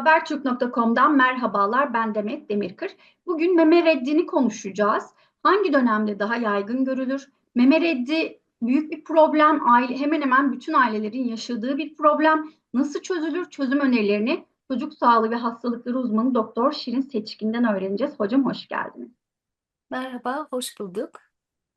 Habertürk.com'dan merhabalar, ben Demet Demirkır. Bugün meme reddini konuşacağız. Hangi dönemde daha yaygın görülür? Meme reddi büyük bir problem, aile, hemen hemen bütün ailelerin yaşadığı bir problem. Nasıl çözülür? Çözüm önerilerini çocuk sağlığı ve hastalıkları uzmanı Doktor Şirin Seçkin'den öğreneceğiz. Hocam hoş geldiniz. Merhaba, hoş bulduk.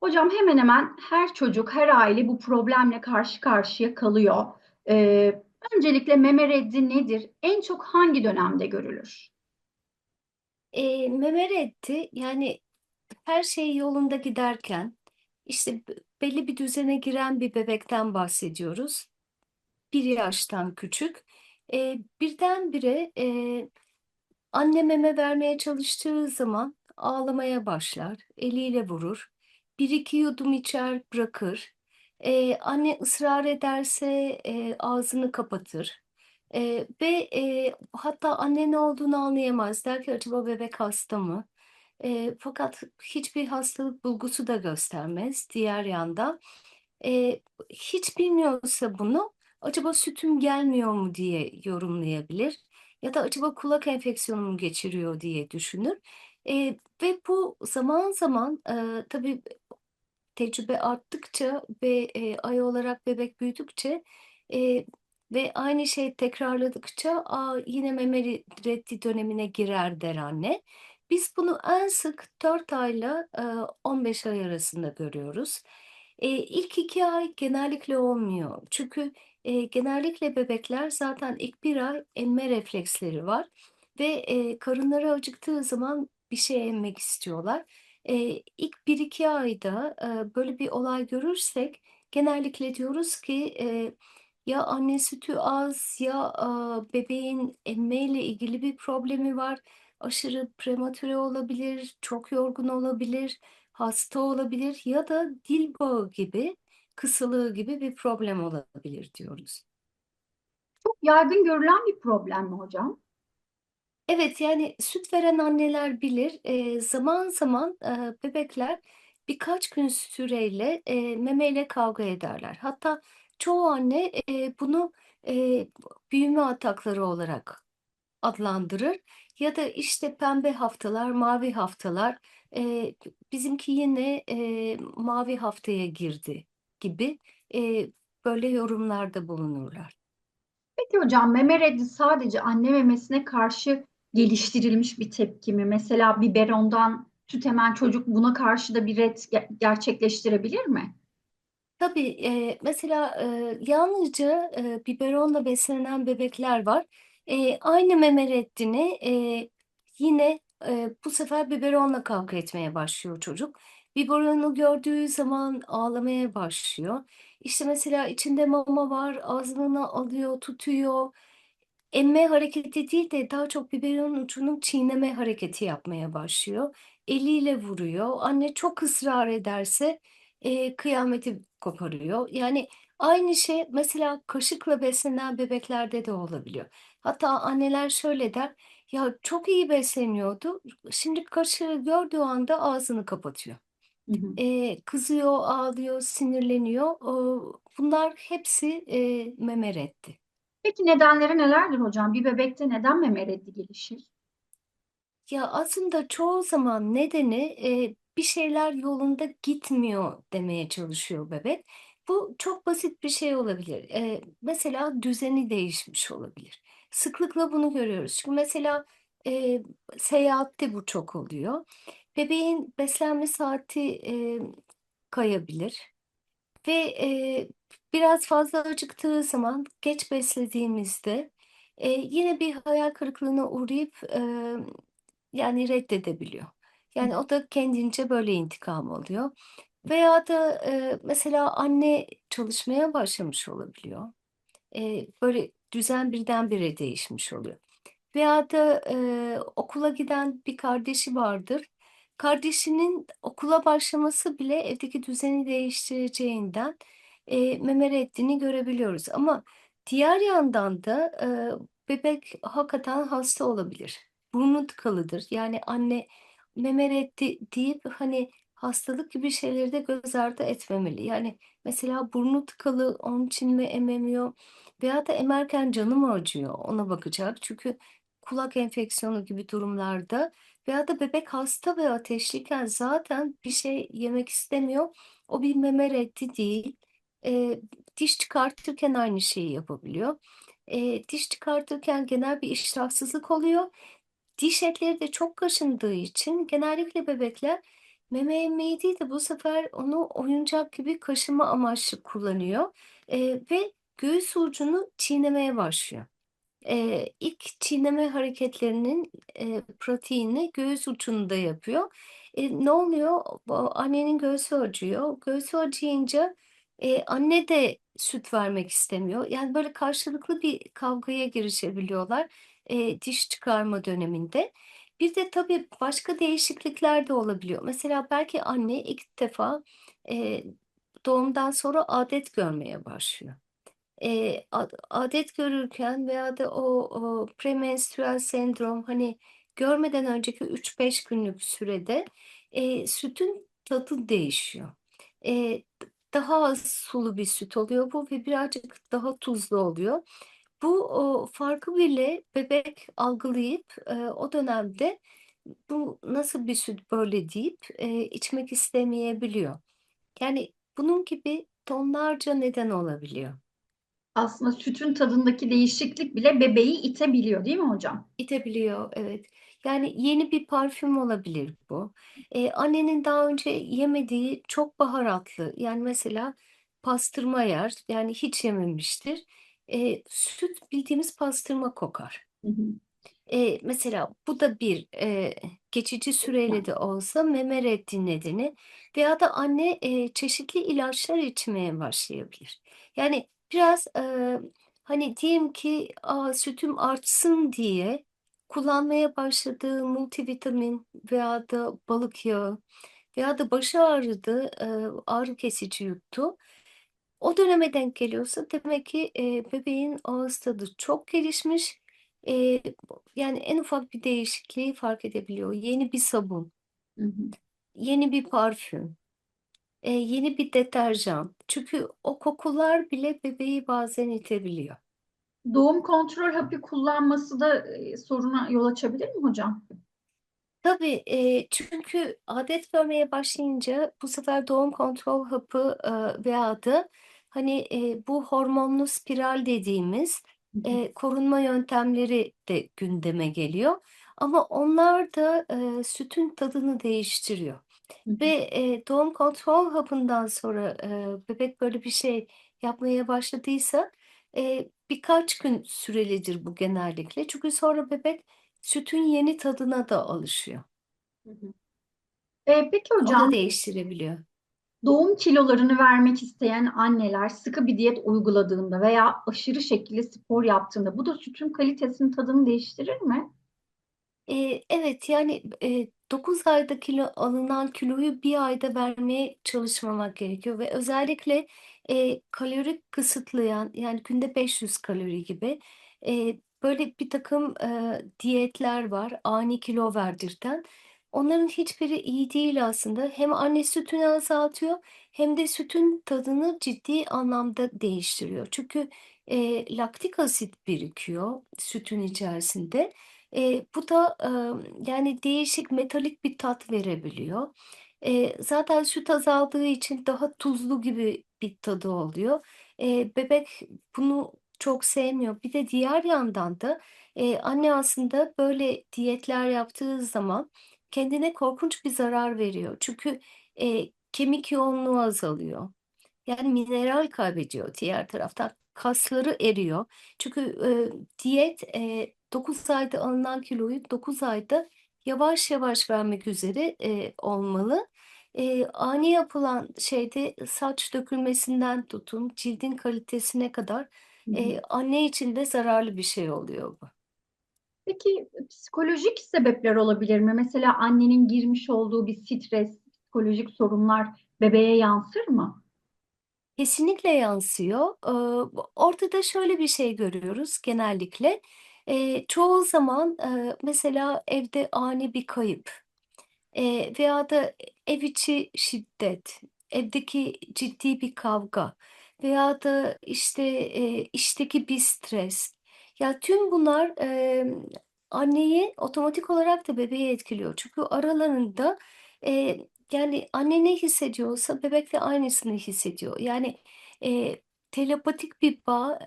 Hocam hemen hemen her çocuk, her aile bu problemle karşı karşıya kalıyor. Ee, öncelikle meme reddi nedir? En çok hangi dönemde görülür? E, meme reddi yani her şey yolunda giderken işte belli bir düzene giren bir bebekten bahsediyoruz. Bir yaştan küçük. E, birdenbire e, anne meme vermeye çalıştığı zaman ağlamaya başlar, eliyle vurur. Bir iki yudum içer, bırakır. E, anne ısrar ederse e, ağzını kapatır. E, ve e, hatta anne ne olduğunu anlayamaz. Der ki acaba bebek hasta mı? E, fakat hiçbir hastalık bulgusu da göstermez. Diğer yanda e, hiç bilmiyorsa bunu acaba sütüm gelmiyor mu diye yorumlayabilir. Ya da acaba kulak enfeksiyonu mu geçiriyor diye düşünür. E, ve bu zaman zaman e, tabii tecrübe arttıkça ve e, ay olarak bebek büyüdükçe e, ve aynı şey tekrarladıkça Aa, yine meme reddi dönemine girer der anne. Biz bunu en sık 4 ayla e, 15 ay arasında görüyoruz. E, ilk iki ay genellikle olmuyor. Çünkü e, genellikle bebekler zaten ilk bir ay emme refleksleri var ve e, karınları acıktığı zaman bir şey emmek istiyorlar. Eee, ilk 1-2 ayda, eee, böyle bir olay görürsek genellikle diyoruz ki, eee, ya anne sütü az ya, aaa, bebeğin emmeyle ilgili bir problemi var, aşırı prematüre olabilir, çok yorgun olabilir, hasta olabilir ya da dil bağı gibi, kısılığı gibi bir problem olabilir diyoruz. Çok yaygın görülen bir problem mi hocam? Evet, yani süt veren anneler bilir. Eee, zaman zaman, eee, bebekler birkaç gün süreyle, eee, memeyle kavga ederler. Hatta çoğu anne, eee, bunu, eee, büyüme atakları olarak adlandırır ya da işte pembe haftalar, mavi haftalar, eee, bizimki yine, eee, mavi haftaya girdi gibi, eee, böyle yorumlarda bulunurlar. Peki hocam meme reddi sadece anne memesine karşı geliştirilmiş bir tepki mi? Mesela biberondan süt emen çocuk buna karşı da bir red ge- gerçekleştirebilir mi? Tabii, eee, mesela, eee, yalnızca, eee, biberonla beslenen bebekler var. Eee, aynı meme reddini, eee, yine, eee, bu sefer biberonla kavga etmeye başlıyor çocuk. Biberonu gördüğü zaman ağlamaya başlıyor. İşte, mesela içinde mama var, ağzına alıyor, tutuyor. Emme hareketi değil de daha çok biberonun ucunu çiğneme hareketi yapmaya başlıyor. Eliyle vuruyor. Anne çok ısrar ederse, eee, kıyameti koparıyor. Yani aynı şey mesela kaşıkla beslenen bebeklerde de olabiliyor. Hatta anneler şöyle der, "Ya, çok iyi besleniyordu, şimdi kaşığı gördüğü anda ağzını kapatıyor." Hı hı. Eee, kızıyor, ağlıyor, sinirleniyor. Ooo, bunlar hepsi, eee, meme reddi. Peki nedenleri nelerdir hocam? Bir bebekte neden meme reddi gelişir? Ya, aslında çoğu zaman nedeni, eee, bir şeyler yolunda gitmiyor demeye çalışıyor bebek. Bu çok basit bir şey olabilir. Eee, mesela düzeni değişmiş olabilir. Sıklıkla bunu görüyoruz. Çünkü mesela, eee, seyahatte bu çok oluyor. Bebeğin beslenme saati, eee, kayabilir. Ve, eee, biraz fazla acıktığı zaman geç beslediğimizde, eee, yine bir hayal kırıklığına uğrayıp, emm, yani reddedebiliyor. Yani o da kendince böyle intikam alıyor. Veya da, eee, mesela anne çalışmaya başlamış olabiliyor. Eee, böyle düzen birdenbire değişmiş oluyor. Veya da, eee, okula giden bir kardeşi vardır. Kardeşinin okula başlaması bile evdeki düzeni değiştireceğinden, eee, meme reddini görebiliyoruz. Ama diğer yandan da, eee, bebek hakikaten hasta olabilir. Burnu tıkalıdır. Yani anne meme reddi deyip, hani, hastalık gibi şeyleri de göz ardı etmemeli. Yani mesela burnu tıkalı, onun için mi ememiyor veya da emerken canı mı acıyor, ona bakacak. Çünkü kulak enfeksiyonu gibi durumlarda veya da bebek hasta ve ateşliyken zaten bir şey yemek istemiyor. O bir meme reddi değil. E, diş çıkartırken aynı şeyi yapabiliyor. E, diş çıkartırken genel bir iştahsızlık oluyor. Diş etleri de çok kaşındığı için genellikle bebekler meme emmeyi değil de bu sefer onu oyuncak gibi kaşıma amaçlı kullanıyor Eee, ve göğüs ucunu çiğnemeye başlıyor. Eee, ilk çiğneme hareketlerinin eee, pratiğini göğüs ucunda yapıyor. E, ne oluyor? Annenin göğsü acıyor. Göğsü acıyınca e, anne de süt vermek istemiyor. Yani böyle karşılıklı bir kavgaya girişebiliyorlar e, diş çıkarma döneminde. Bir de tabii başka değişiklikler de olabiliyor. Mesela belki anne ilk defa e, doğumdan sonra adet görmeye başlıyor. Eee, ad adet görürken veya da o o premenstrüel sendrom, hani, görmeden önceki 3-5 günlük sürede, eee, sütün tadı değişiyor. Eee, daha az sulu bir süt oluyor bu ve birazcık daha tuzlu oluyor. Bu, o farkı bile bebek algılayıp, eee, o dönemde "Bu nasıl bir süt böyle?" deyip, eee, içmek istemeyebiliyor. Yani bunun gibi tonlarca neden olabiliyor. Aslında sütün tadındaki değişiklik bile bebeği itebiliyor, değil mi hocam? İtebiliyor, evet. Yani yeni bir parfüm olabilir bu. Eee, annenin daha önce yemediği çok baharatlı, yani mesela pastırma yer, yani hiç yememiştir. Eee, süt bildiğimiz pastırma kokar. Hı hı. Eee, mesela bu da bir, eee, geçici süreyle de olsa meme reddi nedeni veya da anne, eee, çeşitli ilaçlar içmeye başlayabilir. Yani biraz, eee, hani, diyelim ki, a, sütüm artsın diye kullanmaya başladığı multivitamin veya da balık yağı veya da başı ağrıdı, eee, ağrı kesici yuttu. O döneme denk geliyorsa demek ki, eee, bebeğin ağız tadı çok gelişmiş. Eee, yani en ufak bir değişikliği fark edebiliyor. Yeni bir sabun, Hı hı. yeni bir parfüm, eee, yeni bir deterjan. Çünkü o kokular bile bebeği bazen itebiliyor. Doğum kontrol hapı kullanması da, eee, soruna yol açabilir mi hocam? Tabii, eee, çünkü adet görmeye başlayınca bu sefer doğum kontrol hapı, eee, veya da, hani, bu hormonlu spiral dediğimiz, Hı hı. eee, korunma yöntemleri de gündeme geliyor ama onlar da, sütün tadını değiştiriyor Hı hı. ve, doğum kontrol hapından sonra, bebek böyle bir şey yapmaya başladıysa, eee, birkaç gün sürelidir bu genellikle. Çünkü sonra bebek sütün yeni tadına da alışıyor. Hı hı. Eee, peki O da hocam, değiştirebiliyor. doğum kilolarını vermek isteyen anneler sıkı bir diyet uyguladığında veya aşırı şekilde spor yaptığında bu da sütün kalitesini, tadını değiştirir mi? Eee, evet, yani, eee, 9 ayda kilo alınan kiloyu bir ayda vermeye çalışmamak gerekiyor ve özellikle, eee, kalori kısıtlayan, yani, günde 500 kalori gibi, eee, böyle birtakım, eee, diyetler var, ani kilo verdirten. Onların hiçbiri iyi değil aslında. Hem anne sütünü azaltıyor hem de sütün tadını ciddi anlamda değiştiriyor. Çünkü, eee, laktik asit birikiyor sütün içerisinde Eee, bu da, emm, yani, değişik metalik bir tat verebiliyor. Eee, zaten süt azaldığı için daha tuzlu gibi bir tadı oluyor. Eee, bebek bunu çok sevmiyor. Bir de diğer yandan da, eee, anne aslında böyle diyetler yaptığı zaman kendine korkunç bir zarar veriyor. Çünkü, eee, kemik yoğunluğu azalıyor. Yani mineral kaybediyor diğer taraftan. Kasları eriyor. Çünkü, eee, diyet, eee, 9 ayda alınan kiloyu 9 ayda yavaş yavaş vermek üzere, eee, olmalı. Eee, ani yapılan şeyde saç dökülmesinden tutun, cildin kalitesine kadar, Hı hı. eee, anne için de zararlı bir şey oluyor bu. Peki, psikolojik sebepler olabilir mi? Mesela annenin girmiş olduğu bir stres, psikolojik sorunlar bebeğe yansır mı? Kesinlikle yansıyor. Iıı, ortada şöyle bir şey görüyoruz genellikle. Eee, çoğu zaman, eee, mesela evde ani bir kayıp, eee, veya da ev içi şiddet, evdeki ciddi bir kavga veya da, işte, eee, işteki bir stres. Ya, tüm bunlar, emm, anneyi otomatik olarak da bebeği etkiliyor. Çünkü aralarında e, yani anne ne hissediyorsa bebek de aynısını hissediyor. Yani e, telepatik bir bağ,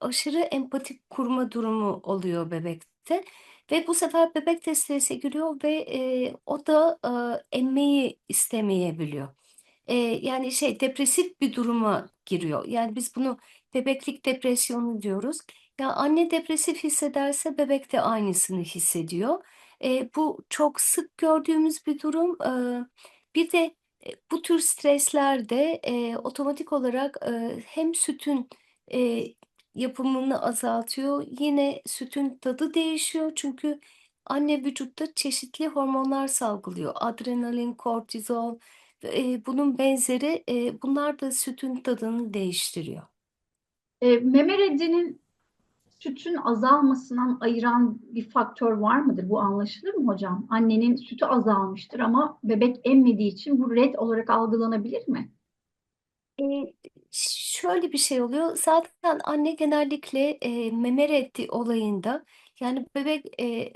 aşırı empatik kurma durumu oluyor bebekte. Ve bu sefer bebek de strese giriyor ve e, o da e, emmeyi istemeyebiliyor. E, yani şey depresif bir duruma giriyor. Yani biz bunu bebeklik depresyonu diyoruz. Ya anne depresif hissederse bebek de aynısını hissediyor. E, bu çok sık gördüğümüz bir durum. E, bir de e, bu tür streslerde e, otomatik olarak e, hem sütün e, yapımını azaltıyor, yine sütün tadı değişiyor. Çünkü anne vücutta çeşitli hormonlar salgılıyor. Adrenalin, kortizol, e, bunun benzeri. E, bunlar da sütün tadını değiştiriyor. E, meme reddinin sütün azalmasından ayıran bir faktör var mıdır? Bu anlaşılır mı hocam? Annenin sütü azalmıştır ama bebek emmediği için bu red olarak algılanabilir mi? E, şöyle bir şey oluyor. Zaten anne genellikle e, meme reddi olayında yani bebek e,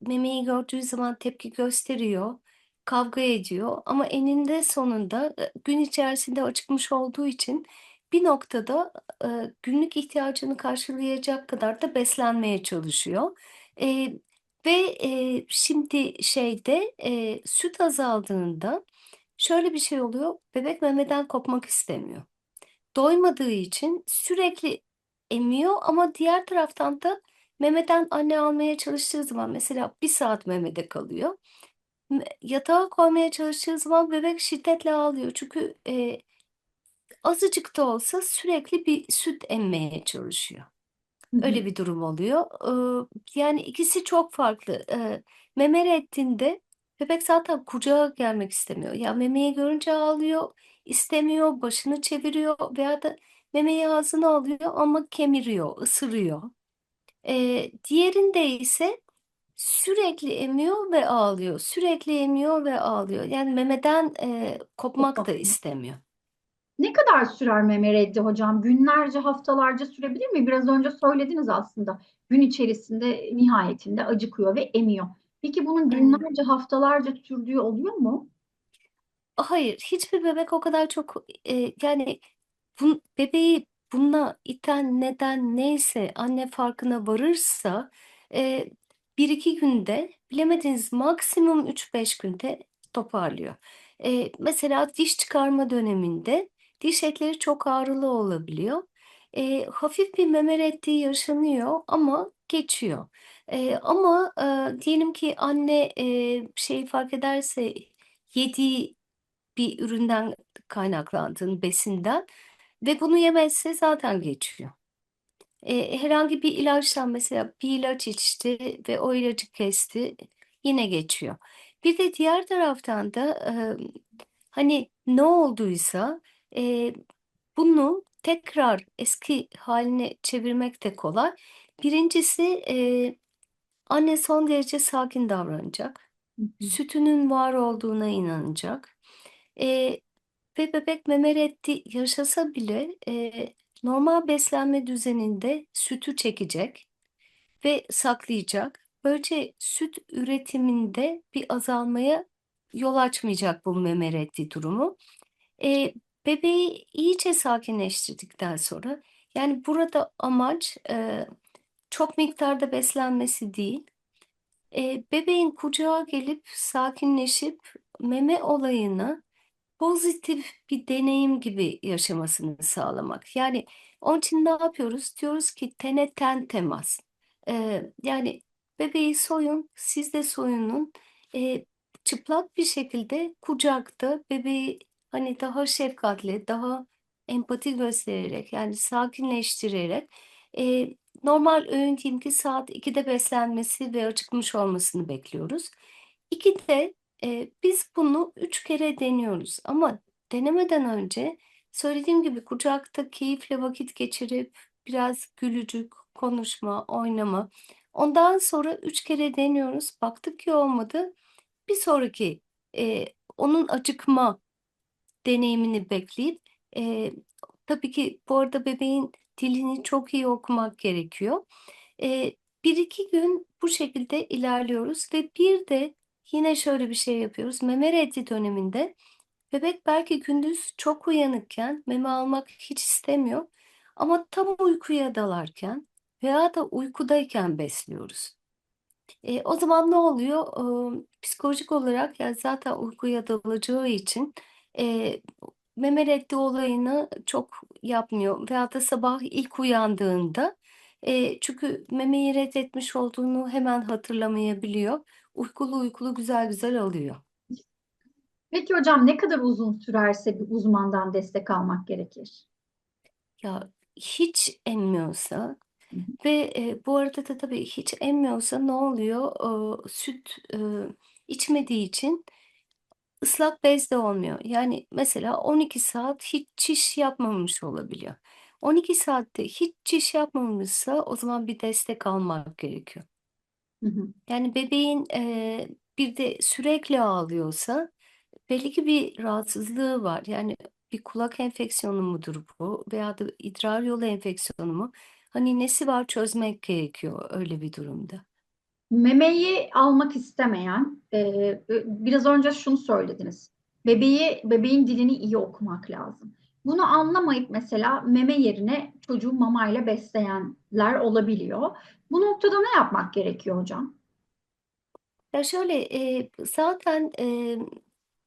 memeyi gördüğü zaman tepki gösteriyor, kavga ediyor ama eninde sonunda e, gün içerisinde acıkmış olduğu için bir noktada e, günlük ihtiyacını karşılayacak kadar da beslenmeye çalışıyor. E, ve e, şimdi şeyde e, süt azaldığında şöyle bir şey oluyor. Bebek memeden kopmak istemiyor. Doymadığı için sürekli emiyor ama diğer taraftan da memeden anne almaya çalıştığı zaman mesela bir saat memede kalıyor. M- Yatağa koymaya çalıştığı zaman bebek şiddetle ağlıyor. Çünkü e, azıcık da olsa sürekli bir süt emmeye çalışıyor. Hı hı. Öyle bir durum oluyor. Ee, yani ikisi çok farklı. Ee, meme reddinde bebek zaten kucağa gelmek istemiyor. Ya memeyi görünce ağlıyor, istemiyor, başını çeviriyor veya da memeyi ağzına alıyor ama kemiriyor, ısırıyor. Ee, diğerinde ise sürekli emiyor ve ağlıyor, sürekli emiyor ve ağlıyor. Yani memeden e, kopmak da istemiyor. Ne kadar sürer meme reddi hocam? Günlerce, haftalarca sürebilir mi? Biraz önce söylediniz aslında. Gün içerisinde nihayetinde acıkıyor ve emiyor. Peki bunun günlerce, haftalarca sürdüğü oluyor mu? Hayır, hiçbir bebek o kadar çok e, yani bu, bebeği buna iten neden neyse anne farkına varırsa e, bir iki günde bilemediniz maksimum 3-5 günde toparlıyor. E, mesela diş çıkarma döneminde diş etleri çok ağrılı olabiliyor. E, hafif bir meme reddi yaşanıyor ama geçiyor. E, ama e, diyelim ki anne e, şey fark ederse yediği bir üründen kaynaklandığını, besinden ve bunu yemezse zaten geçiyor. E, herhangi bir ilaçtan mesela bir ilaç içti ve o ilacı kesti yine geçiyor. Bir de diğer taraftan da e, hani ne olduysa e, bunu tekrar eski haline çevirmek de kolay. Birincisi e, anne son derece sakin davranacak. Sütünün var olduğuna inanacak. E, ve bebek meme reddi yaşasa bile e, normal beslenme düzeninde sütü çekecek ve saklayacak. Böylece süt üretiminde bir azalmaya yol açmayacak bu meme reddi durumu. E, bebeği iyice sakinleştirdikten sonra yani burada amaç e, çok miktarda beslenmesi değil, e, bebeğin kucağa gelip sakinleşip meme olayını pozitif bir deneyim gibi yaşamasını sağlamak. Yani onun için ne yapıyoruz? Diyoruz ki tene ten temas. Ee, yani bebeği soyun, siz de soyunun. Ee, çıplak bir şekilde kucakta bebeği hani daha şefkatli, daha empati göstererek yani sakinleştirerek e, normal öğün ki saat 2'de beslenmesi ve acıkmış olmasını bekliyoruz. 2'de e, biz bunu üç kere deniyoruz ama denemeden önce söylediğim gibi kucakta keyifle vakit geçirip biraz gülücük, konuşma, oynama. Ondan sonra üç kere deniyoruz. Baktık ki olmadı. Bir sonraki e, onun acıkma deneyimini bekleyip e, tabii ki bu arada bebeğin dilini çok iyi okumak gerekiyor. E, bir iki gün bu şekilde ilerliyoruz ve bir de yine şöyle bir şey yapıyoruz. Meme reddi döneminde bebek belki gündüz çok uyanıkken meme almak hiç istemiyor ama tam uykuya dalarken veya da uykudayken besliyoruz. E, o zaman ne oluyor? E, psikolojik olarak ya zaten uykuya dalacağı için e, meme reddi olayını çok yapmıyor. Veya da sabah ilk uyandığında e, çünkü memeyi reddetmiş olduğunu hemen hatırlamayabiliyor. Uykulu uykulu güzel güzel alıyor. Peki hocam ne kadar uzun sürerse bir uzmandan destek almak gerekir? Ya hiç emmiyorsa Hı hı. ve e, bu arada da tabii hiç emmiyorsa ne oluyor? E, süt e, içmediği için ıslak bez de olmuyor. Yani mesela 12 saat hiç çiş yapmamış olabiliyor. 12 saatte hiç çiş yapmamışsa o zaman bir destek almak gerekiyor. Hı hı. Yani bebeğin e, bir de sürekli ağlıyorsa belli ki bir rahatsızlığı var. Yani bir kulak enfeksiyonu mudur bu veya da idrar yolu enfeksiyonu mu? Hani nesi var çözmek gerekiyor öyle bir durumda. Memeyi almak istemeyen, e, biraz önce şunu söylediniz. Bebeği, bebeğin dilini iyi okumak lazım. Bunu anlamayıp mesela meme yerine çocuğu mamayla besleyenler olabiliyor. Bu noktada ne yapmak gerekiyor hocam? Ya şöyle e, zaten e,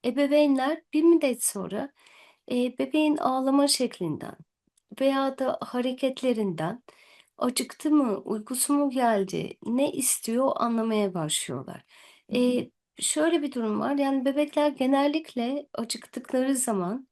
ebeveynler bir müddet sonra e, bebeğin ağlama şeklinden veya da hareketlerinden acıktı mı, uykusu mu geldi, ne istiyor anlamaya başlıyorlar. E, şöyle bir durum var yani bebekler genellikle acıktıkları zaman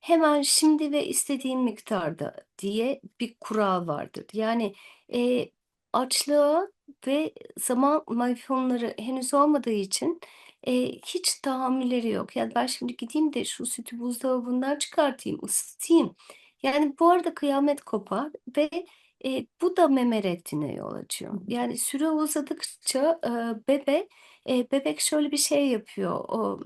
hemen şimdi ve istediğin miktarda diye bir kural vardır. Yani e, açlığa ve zaman marafonları henüz olmadığı için e, hiç tahammülleri yok. Yani ben şimdi gideyim de şu sütü buzdolabından çıkartayım, ısıtayım. Yani bu arada kıyamet kopar ve e, bu da meme reddine yol açıyor. Yani süre uzadıkça e, bebe e, bebek şöyle bir şey yapıyor. O,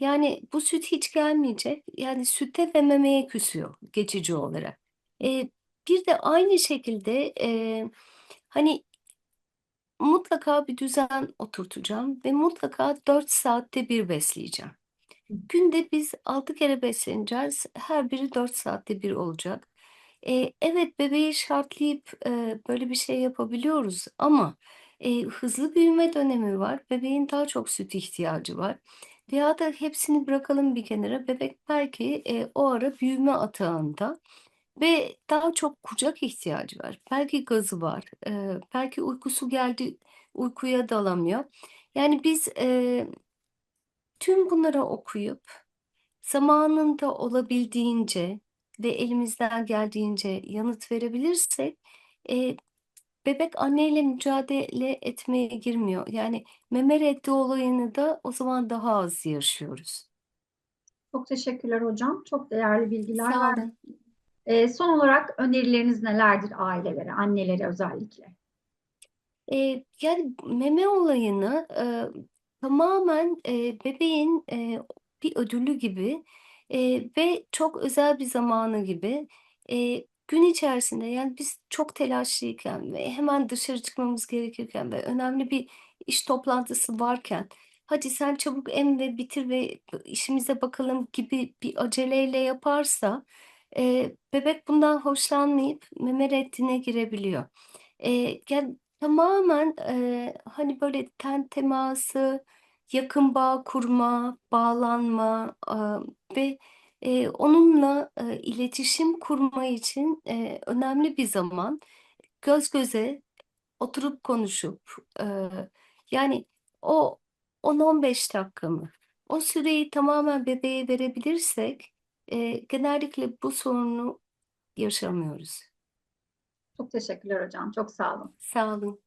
yani bu süt hiç gelmeyecek. Yani süte ve memeye küsüyor geçici olarak. E, bir de aynı şekilde e, hani mutlaka bir düzen oturtacağım ve mutlaka 4 saatte bir besleyeceğim. Günde biz 6 kere besleneceğiz. Her biri 4 saatte bir olacak. E, evet bebeği şartlayıp e, böyle bir şey yapabiliyoruz ama e, hızlı büyüme dönemi var. Bebeğin daha çok süt ihtiyacı var. Veya da hepsini bırakalım bir kenara. Bebek belki e, o ara büyüme atağında ve daha çok kucak ihtiyacı var. Belki gazı var. e, belki uykusu geldi, uykuya dalamıyor. Yani biz e, tüm bunları okuyup zamanında olabildiğince ve elimizden geldiğince yanıt verebilirsek e, bebek anneyle mücadele etmeye girmiyor. Yani meme reddi olayını da o zaman daha az yaşıyoruz. Çok teşekkürler hocam. Çok değerli bilgiler Sağ olun. E, son olarak önerileriniz nelerdir ailelere, annelere özellikle? E, yani meme olayını e, tamamen e, bebeğin e, bir ödülü gibi e, ve çok özel bir zamanı gibi e, gün içerisinde yani biz çok telaşlıyken ve hemen dışarı çıkmamız gerekirken ve önemli bir iş toplantısı varken hadi sen çabuk em ve bitir ve işimize bakalım gibi bir aceleyle yaparsa e, bebek bundan hoşlanmayıp meme reddine girebiliyor. E, yani Tamamen, eee, hani, böyle, ten teması, yakın bağ kurma, bağlanma, aaa, ve, eee, onunla, eee, iletişim kurma için, eee, önemli bir zaman. Göz göze oturup konuşup, eee, yani, o 10-15 dakika mı? O süreyi tamamen bebeğe verebilirsek, eee, genellikle bu sorunu yaşamıyoruz. Çok teşekkürler hocam. Çok sağ olun. Sağ olun.